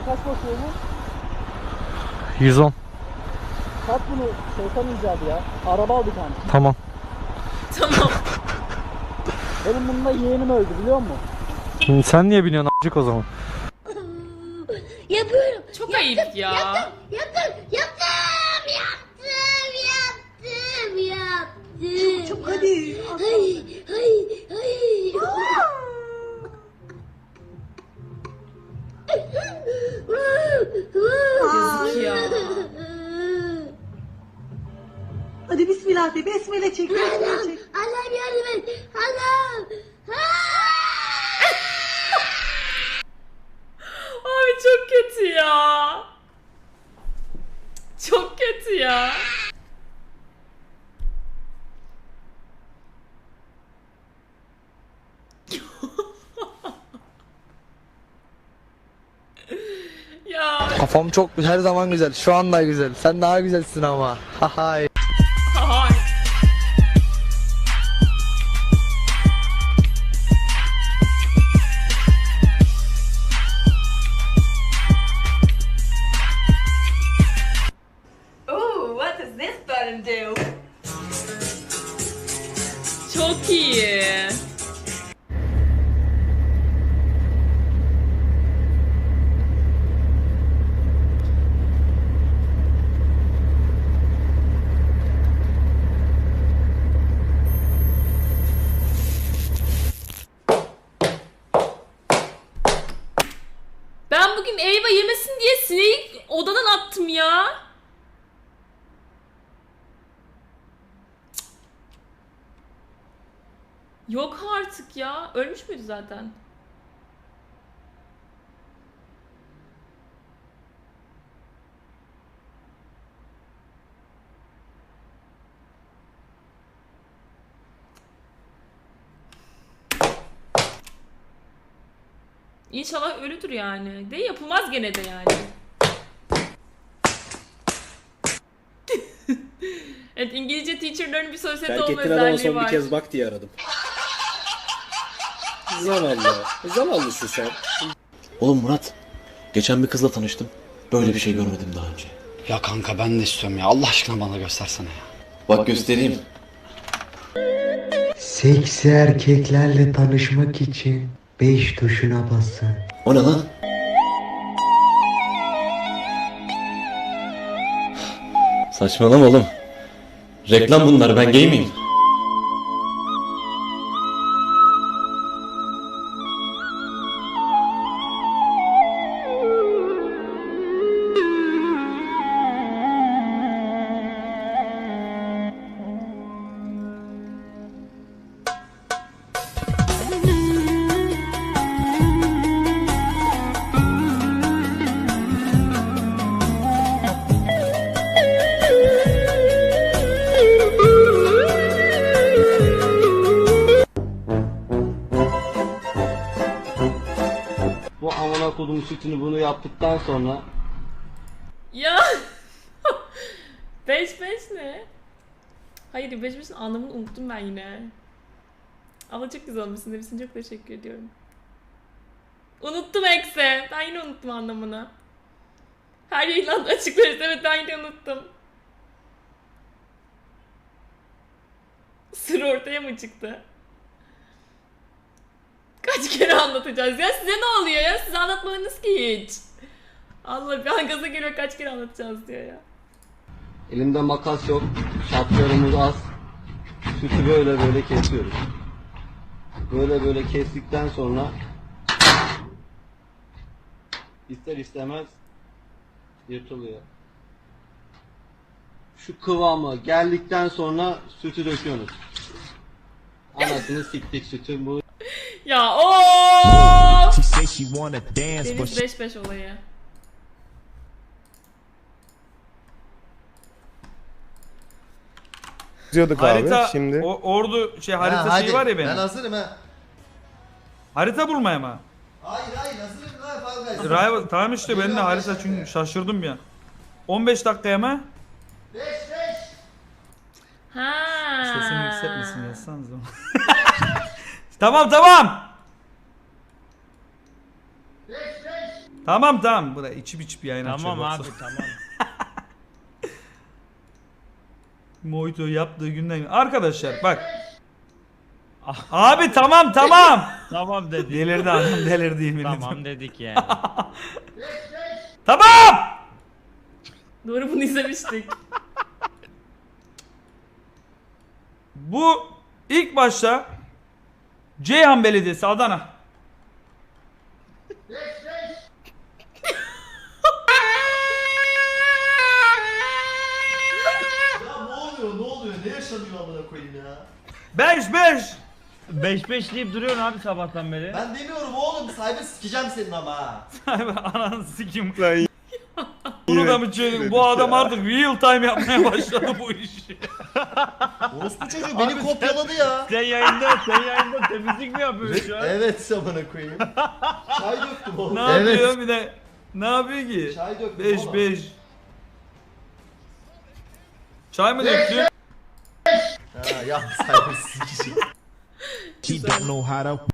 Bu kaç basıyor bu? 110. Sat bunu şeytan icadı ya. Araba al bir tane. Tamam. Tamam. Benim bununla yeğenim öldü biliyor musun? Şimdi sen niye biniyorsun a**cık o zaman? Yapıyorum. Çok ayıp ya. Yaptım, yaptım, yaptım, ya. ya Kafam çok her zaman güzel. Şu anda güzel. Sen daha güzelsin ama. Hahay. Yok artık ya. Ölmüş müydü zaten? İnşallah ölüdür yani. De yapılmaz gene de yani. evet İngilizce teacherların bir sosyete Terk olma ettin adama özelliği son bir var. kez bak diye aradım. Zavallı. Zavallısın sen. Oğlum Murat, geçen bir kızla tanıştım. Böyle bir şey görmedim daha önce. Ya kanka ben de istiyorum ya. Allah aşkına bana göstersene ya. Bak göstereyim. Seksi erkeklerle tanışmak için 5 tuşuna basın. O ne lan? Saçmalama oğlum. Reklam bunlar, ben gay miyim? Kodum sütünü bunu yaptıktan sonra Ya. 5 5 ne? Hayır 5 5'in anlamını unuttum ben yine. Ama çok güzel olmuşsun demişsin. Çok teşekkür ediyorum. Unuttum ekse. Ben yine unuttum anlamını. Her yayından açıklarız. Evet ben yine unuttum. Sır ortaya mı çıktı? Kaç kere anlatacağız ya? Size ne oluyor ya? Siz anlatmadınız ki hiç. Allah bir an gaza geliyor kaç kere anlatacağız diyor ya. elimde makas yok. Şaplarımız az. Sütü böyle böyle kesiyoruz. Böyle böyle kestikten sonra ister istemez yırtılıyor. Şu kıvamı geldikten sonra sütü döküyorsunuz. Anasını siktik sütü bu Ya o Deniz 5-5 olayı. Diyorduk Harita, abi şimdi. o, ordu şey harita şeyi var ya benim. hazırım ha. Harita bulmaya mı? Hayır hayır hazırım lan Fall Rival, tamam işte ben de harita çünkü şaşırdım ya. 15 dakikaya mı? Ha. Sesini yükseltmesin yazsanız tamam tamam. Tamam tamam. Bu da içip içip yayın açıyor. Tamam baksana. abi tamam. Mojito yaptığı günden. Arkadaşlar bak. Abi tamam tamam. tamam dedik. delirdi adam delirdi yemin ediyorum. Tamam dedik yani. Tamam. Doğru bunu izlemiştik. Bu ilk başta Ceyhan Belediyesi Adana. ne oluyor ne oluyor ne yaşanıyor amına koyayım ya. 5 5. 5-5 deyip duruyorsun abi sabahtan beri. Ben demiyorum oğlum sahibi sikeceğim senin ama ha. Ananı sikim. Bunu da mı çevirin? Bu adam artık real time yapmaya başladı bu işi. Orospu çocuğu beni kopyaladı ya. Sen yayında, sen yayında temizlik mi yapıyorsun şu an? Evet amına koyayım. Çay döktüm oğlum. Ne yapıyor bir de? Ne yapıyor ki? Çay döktüm 5 oğlum. 5. Çay mı döktün? Ha ya sahibi sikeceğim. She don't know how to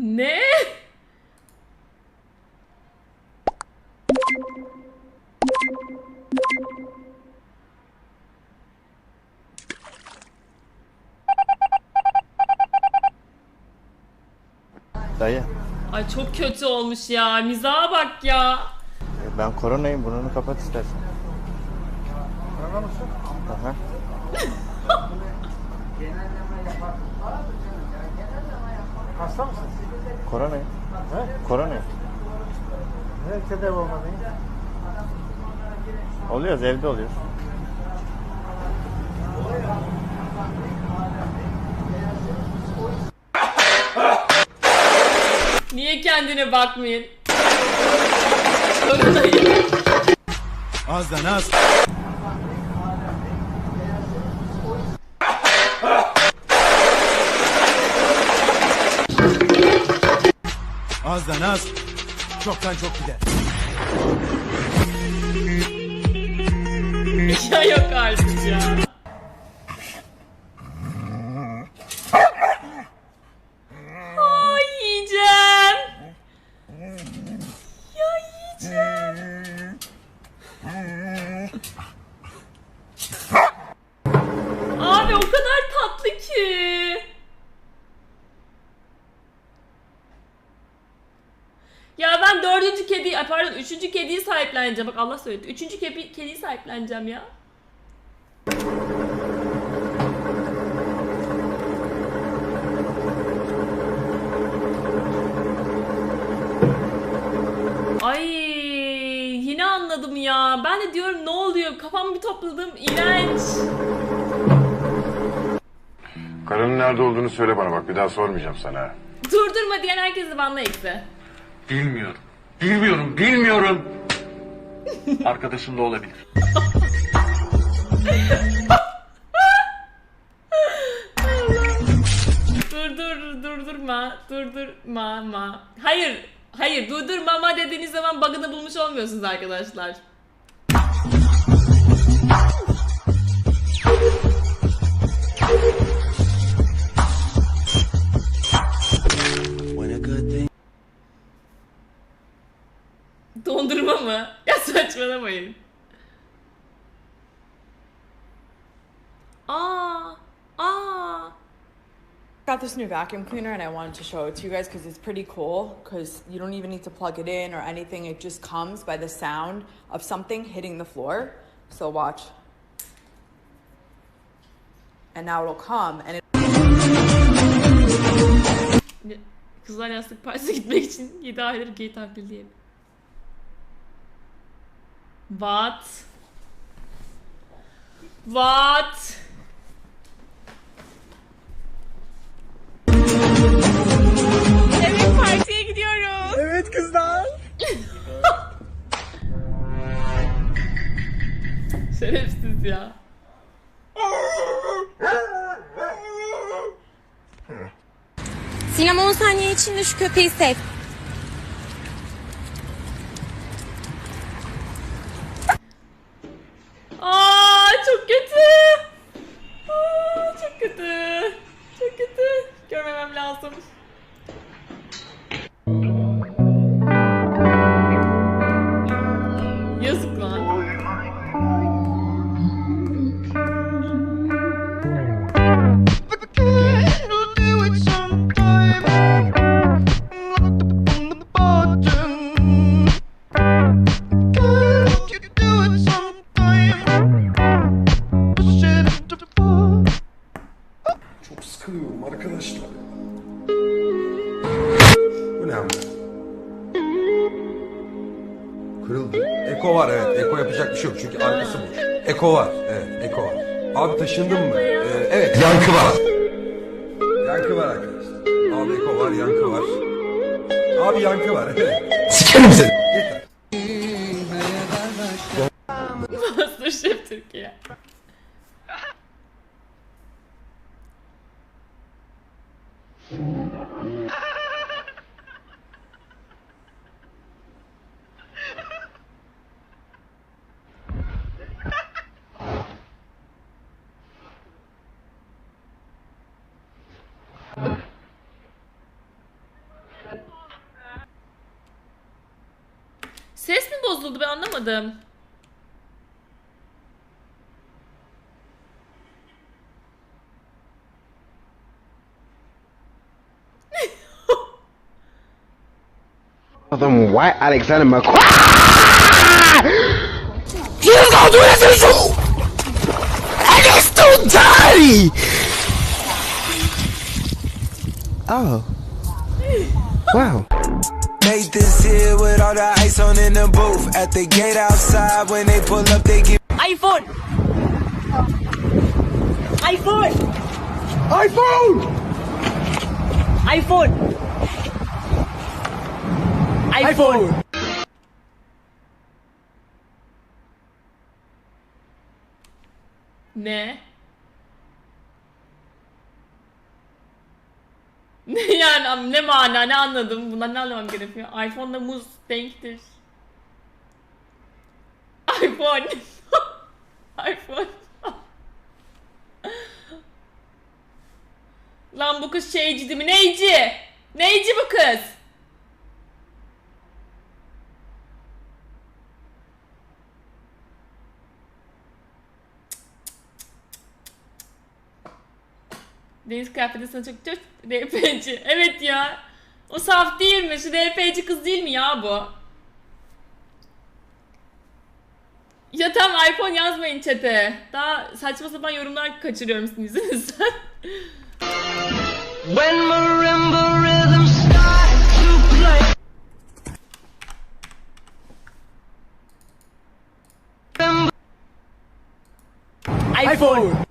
Ne? Dayı Ay çok kötü olmuş ya. Mizaha bak ya. ben koronayım burnunu kapat istersen. Korona mısın? Aha. Hasta mısın? Koronayım. He? Koronayım. Ne tedavi olmadın? Oluyoruz evde oluyoruz. Niye kendine bakmayın? Azdan az. Azdan az. Çoktan çok gider. ya yok artık ya. Ben dördüncü kedi, ay pardon üçüncü kediyi sahipleneceğim. Bak Allah söyledi. Üçüncü kedi, kediyi sahipleneceğim ya. Ay yine anladım ya. Ben de diyorum ne oluyor? Kafamı bir topladım. İğrenç. Karının nerede olduğunu söyle bana bak bir daha sormayacağım sana. Durdurma diyen herkesi banla eksi. Bilmiyorum. Bilmiyorum, bilmiyorum. Arkadaşım da olabilir. Dur dur durdurma. Durdurma ma. Hayır. Hayır durdurmama dediğiniz zaman bug'ını bulmuş olmuyorsunuz arkadaşlar. This new vacuum cleaner and I wanted to show it to you guys because it's pretty cool because you don't even need to plug it in or anything. It just comes by the sound of something hitting the floor. So watch. And now it'll come and it Kızlar Yastık Partisi'ne gitmek için 7 aydır gay taklidiyim. What? What? 10 saniye içinde şu köpeği sev. Abi yankı var. Sikerim seni. Masterchef Türkiye. ben anlamadım. Them white Alexander McQueen. He's gonna do this to you! And it's too dirty! Oh. Wow. Made this here with all the ice on in the booth. At the gate outside, when they pull up, they give iPhone! iPhone! iPhone! iPhone! iPhone! Ne? Ne yani am- ne mana ne anladım bundan ne anlamam gerekiyor? iPhone'la muz denktir. iPhone. iPhone. Lan bu kız şeyci değil mi? Neyci? Neyci bu kız? Deniz kıyafeti sana çok çok RP'ci. Evet ya. O saf değil mi? Şu RP'ci kız değil mi ya bu? Ya tamam iPhone yazmayın chat'e. Daha saçma sapan yorumlar kaçırıyorum sizin yüzünüzden. When marimba rhythm start to play. iPhone!